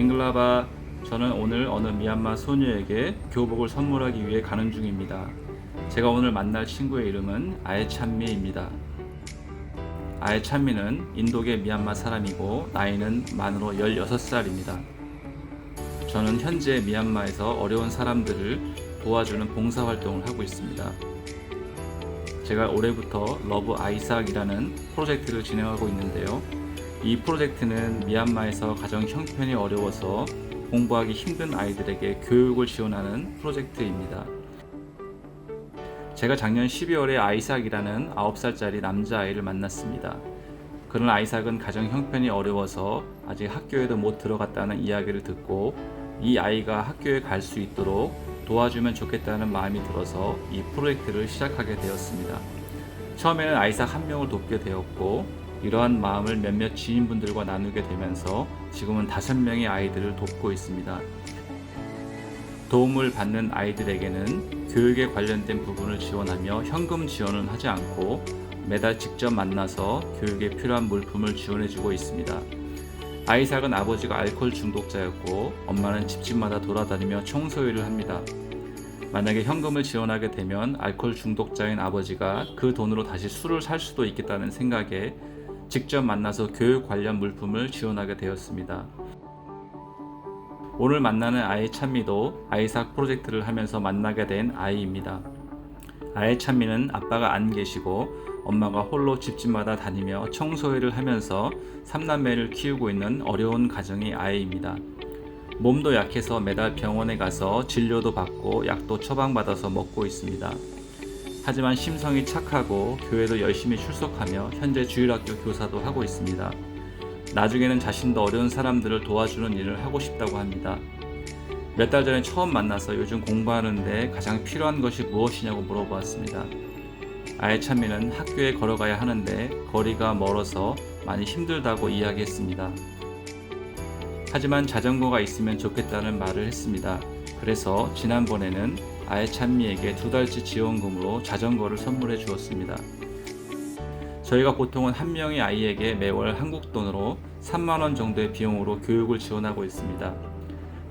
밍글라바 저는 오늘 어느 미얀마 소녀에게 교복을 선물하기 위해 가는 중입니다. 제가 오늘 만날 친구의 이름은 아에찬미입니다. 아에찬미는 인도계 미얀마 사람이고 나이는 만으로 16살입니다. 저는 현재 미얀마에서 어려운 사람들을 도와주는 봉사활동을 하고 있습니다. 제가 올해부터 러브 아이삭이라는 프로젝트를 진행하고 있는데요. 이 프로젝트는 미얀마에서 가정 형편이 어려워서 공부하기 힘든 아이들에게 교육을 지원하는 프로젝트입니다. 제가 작년 12월에 아이삭이라는 9살짜리 남자아이를 만났습니다. 그런 아이삭은 가정 형편이 어려워서 아직 학교에도 못 들어갔다는 이야기를 듣고 이 아이가 학교에 갈 수 있도록 도와주면 좋겠다는 마음이 들어서 이 프로젝트를 시작하게 되었습니다. 처음에는 아이삭 한 명을 돕게 되었고 이러한 마음을 몇몇 지인분들과 나누게 되면서 지금은 다섯 명의 아이들을 돕고 있습니다. 도움을 받는 아이들에게는 교육에 관련된 부분을 지원하며 현금 지원은 하지 않고 매달 직접 만나서 교육에 필요한 물품을 지원해주고 있습니다. 아이삭은 아버지가 알코올 중독자였고 엄마는 집집마다 돌아다니며 청소 일을 합니다. 만약에 현금을 지원하게 되면 알코올 중독자인 아버지가 그 돈으로 다시 술을 살 수도 있겠다는 생각에 직접 만나서 교육 관련 물품을 지원하게 되었습니다. 오늘 만나는 아이 찬미도 아이삭 프로젝트를 하면서 만나게 된 아이입니다. 아이 찬미는 아빠가 안 계시고 엄마가 홀로 집집마다 다니며 청소일을 하면서 삼남매를 키우고 있는 어려운 가정의 아이입니다. 몸도 약해서 매달 병원에 가서 진료도 받고 약도 처방받아서 먹고 있습니다. 하지만 심성이 착하고 교회도 열심히 출석하며 현재 주일학교 교사도 하고 있습니다. 나중에는 자신도 어려운 사람들을 도와주는 일을 하고 싶다고 합니다. 몇 달 전에 처음 만나서 요즘 공부하는데 가장 필요한 것이 무엇이냐고 물어보았습니다. 아예 찬미는 학교에 걸어가야 하는데 거리가 멀어서 많이 힘들다고 이야기했습니다. 하지만 자전거가 있으면 좋겠다는 말을 했습니다. 그래서 지난번에는 아예 찬미에게 두 달치 지원금으로 자전거를 선물해 주었습니다. 저희가 보통은 한 명의 아이에게 매월 한국 돈으로 3만 원 정도의 비용으로 교육을 지원하고 있습니다.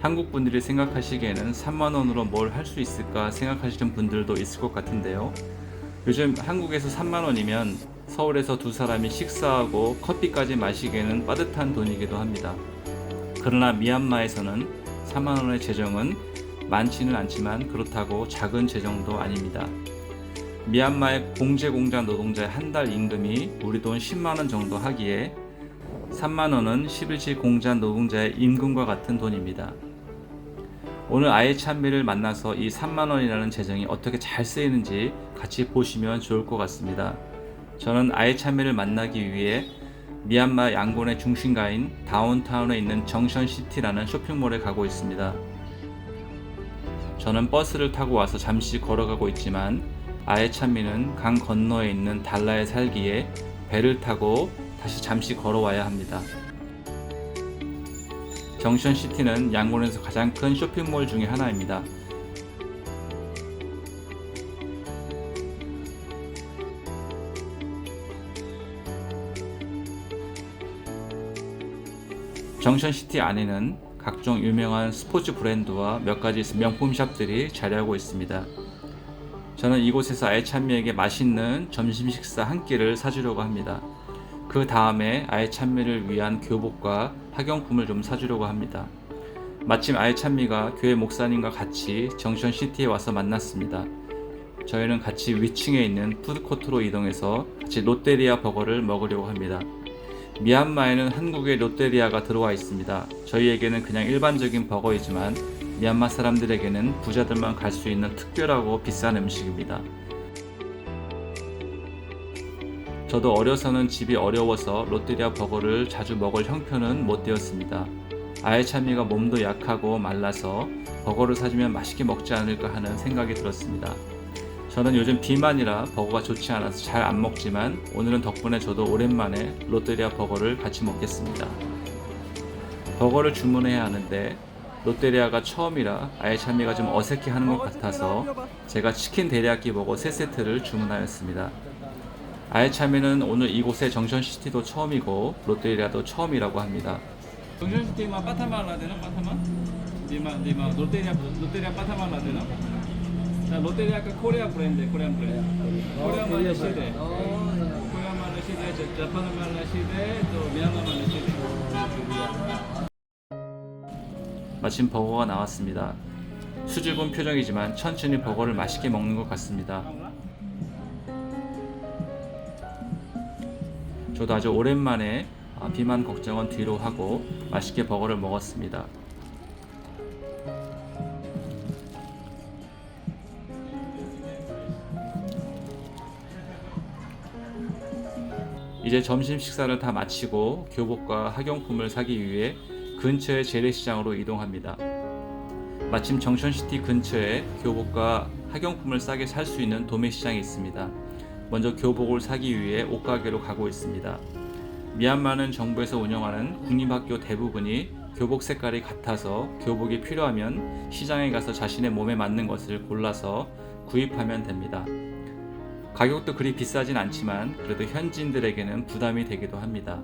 한국 분들이 생각하시기에는 3만 원으로 뭘 할 수 있을까 생각하시는 분들도 있을 것 같은데요. 요즘 한국에서 3만 원이면 서울에서 두 사람이 식사하고 커피까지 마시기에는 빠듯한 돈이기도 합니다. 그러나 미얀마에서는 4만 원의 재정은 많지는 않지만 그렇다고 작은 재정도 아닙니다. 미얀마의 공제 공장 노동자의 한 달 임금이 우리 돈 10만 원 정도 하기에 3만 원은 11시 공장 노동자의 임금과 같은 돈입니다. 오늘 아예 찬미를 만나서 이 3만 원이라는 재정이 어떻게 잘 쓰이는지 같이 보시면 좋을 것 같습니다. 저는 아예 찬미를 만나기 위해 미얀마 양곤의 중심가인 다운타운에 있는 정션시티라는 쇼핑몰에 가고 있습니다. 저는 버스를 타고 와서 잠시 걸어가고 있지만 아예 찬미는 강 건너에 있는 달라에 살기에 배를 타고 다시 잠시 걸어와야 합니다. 정션시티는 양곤에서 가장 큰 쇼핑몰 중의 하나입니다. 정션시티 안에는 각종 유명한 스포츠 브랜드와 몇 가지 명품 샵들이 자리하고 있습니다. 저는 이곳에서 아이찬미에게 맛있는 점심 식사 한 끼를 사주려고 합니다. 그 다음에 아이찬미를 위한 교복과 학용품을 좀 사주려고 합니다. 마침 아이찬미가 교회 목사님과 같이 정션시티에 와서 만났습니다. 저희는 같이 위층에 있는 푸드코트로 이동해서 같이 롯데리아 버거를 먹으려고 합니다. 미얀마에는 한국의 롯데리아가 들어와 있습니다. 저희에게는 그냥 일반적인 버거이지만 미얀마 사람들에게는 부자들만 갈 수 있는 특별하고 비싼 음식입니다. 저도 어려서는 집이 어려워서 롯데리아 버거를 자주 먹을 형편은 못 되었습니다. 아예 찬미가 몸도 약하고 말라서 버거를 사주면 맛있게 먹지 않을까 하는 생각이 들었습니다. 저는 요즘 비만이라 버거가 좋지 않아서 잘 안 먹지만 오늘은 덕분에 저도 오랜만에 롯데리아 버거를 같이 먹겠습니다. 버거를 주문해야 하는데 롯데리아가 처음이라 아예 찬미가 좀 어색해 하는 것 같아서 제가 치킨 데리야끼 버거 3세트를 주문하였습니다. 아예 참이는 오늘 이곳의 정션시티도 처음이고 롯데리아도 처음이라고 합니다. 정션시티 마 빠타마 라데나 빠타마? 디마 디마 롯데리아 롯데리아 빠타마 라데나? 자 롯데리아 그 코리아 브랜드 코리안 브랜드. 코리아 말레 시대. 코리아 말레 시대 저 자판 말레 시대 또 미얀마 말레 시대. 마침 버거가 나왔습니다. 수줍은 표정이지만 천천히 버거를 맛있게 먹는 것 같습니다. 저도 아주 오랜만에 아, 비만 걱정은 뒤로 하고 맛있게 버거를 먹었습니다. 이제 점심 식사를 다 마치고 교복과 학용품을 사기 위해 근처의 재래시장으로 이동합니다. 마침 정션시티 근처에 교복과 학용품을 싸게 살 수 있는 도매시장이 있습니다. 먼저 교복을 사기 위해 옷가게로 가고 있습니다. 미얀마는 정부에서 운영하는 국립학교 대부분이 교복 색깔이 같아서 교복이 필요하면 시장에 가서 자신의 몸에 맞는 것을 골라서 구입하면 됩니다. 가격도 그리 비싸진 않지만 그래도 현지인들에게는 부담이 되기도 합니다.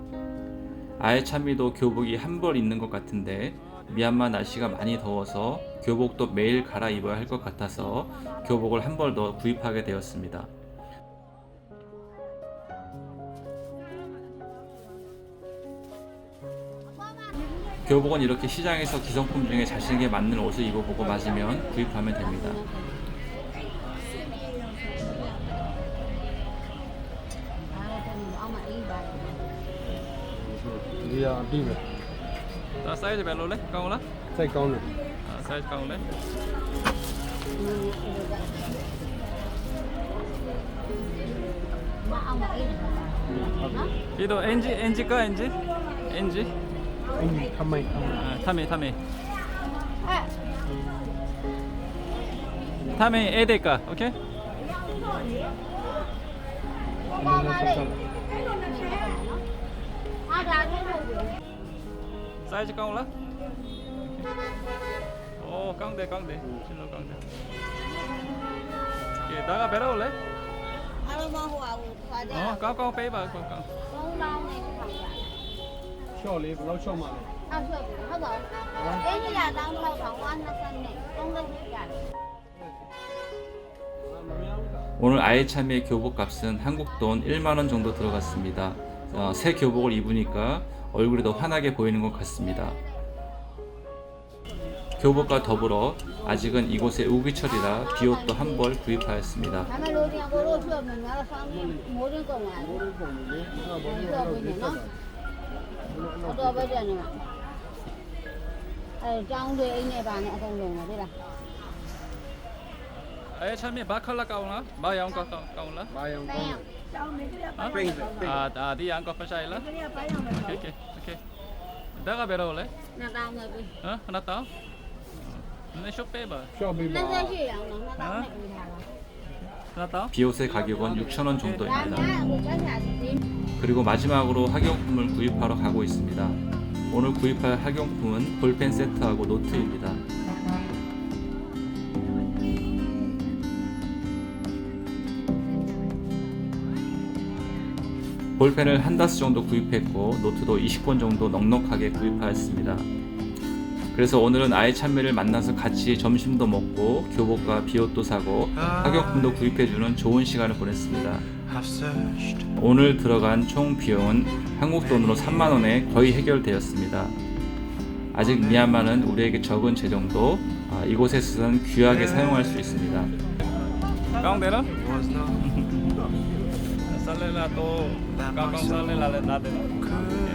아예 찬미도 교복이 한 벌 있는 것 같은데 미얀마 날씨가 많이 더워서 교복도 매일 갈아입어야 할 것 같아서 교복을 한 벌 더 구입하게 되었습니다. 교복은 이렇게 시장에서 기성품 중에 자신에게 맞는 옷을 입어보고 맞으면 구입하면 됩니다. या डी में तो साइज बेलो ले कौन ला साइज कौन है हां साइज कौन ले 이도 엔지 엔지 거 엔지 엔지 엔지 타메 타메 타메 타메 에데 거 오케이 엄마 말해 사이즈 깡올라? 오 깡대 깡대 실로 깡대 예, 나가 베라 올래? 어 깡깡 빼봐 깡깡 cho lấy lâu cho mà 오늘 아이참의 교복값은 한국 돈 1만원 정도 들어갔습니다. 어, 새 교복을 입으니까 얼굴이 더 환하게 보이는 것 같습니다. 교복과 더불어 아직은 이곳에 우기철이라 비옷도 한 벌 구입하였습니다. ။ Eh, chami bakhala kaula, ba yang ko kaula. Ba yang ko. Ah, ah, di yang ko pasai la. Okay, okay, okay. Daga bero le? Na tao người bi. Hả? Na tao? 내 쇼페 봐. 쇼페 봐. 나 사실 양나 나 나다. 비옷의 가격은 6,000원 정도입니다. 그리고 마지막으로 학용품을 구입하러 가고 있습니다. 오늘 구입할 학용품은 볼펜 세트하고 노트입니다. 볼펜을 한 다스 정도 구입했고 노트도 20권 정도 넉넉하게 구입하였습니다. 그래서 오늘은 아이 참매를 만나서 같이 점심도 먹고 교복과 비옷도 사고 학용품도 구입해주는 좋은 시간을 보냈습니다. 오늘 들어간 총 비용은 한국 돈으로 3만 원에 거의 해결되었습니다. 아직 미얀마는 우리에게 적은 재정도 아, 이곳에서는 귀하게 사용할 수 있습니다.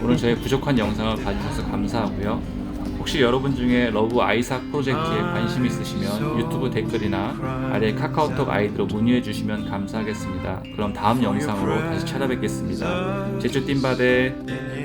오늘 저의 부족한 영상을 봐주셔서 감사하고요. 혹시 여러분 중에 러브 아이삭 프로젝트에 관심 있으시면 유튜브 댓글이나 아래 카카오톡 아이디로 문의해 주시면 감사하겠습니다. 그럼 다음 영상으로 다시 찾아뵙겠습니다. 제주 띵바데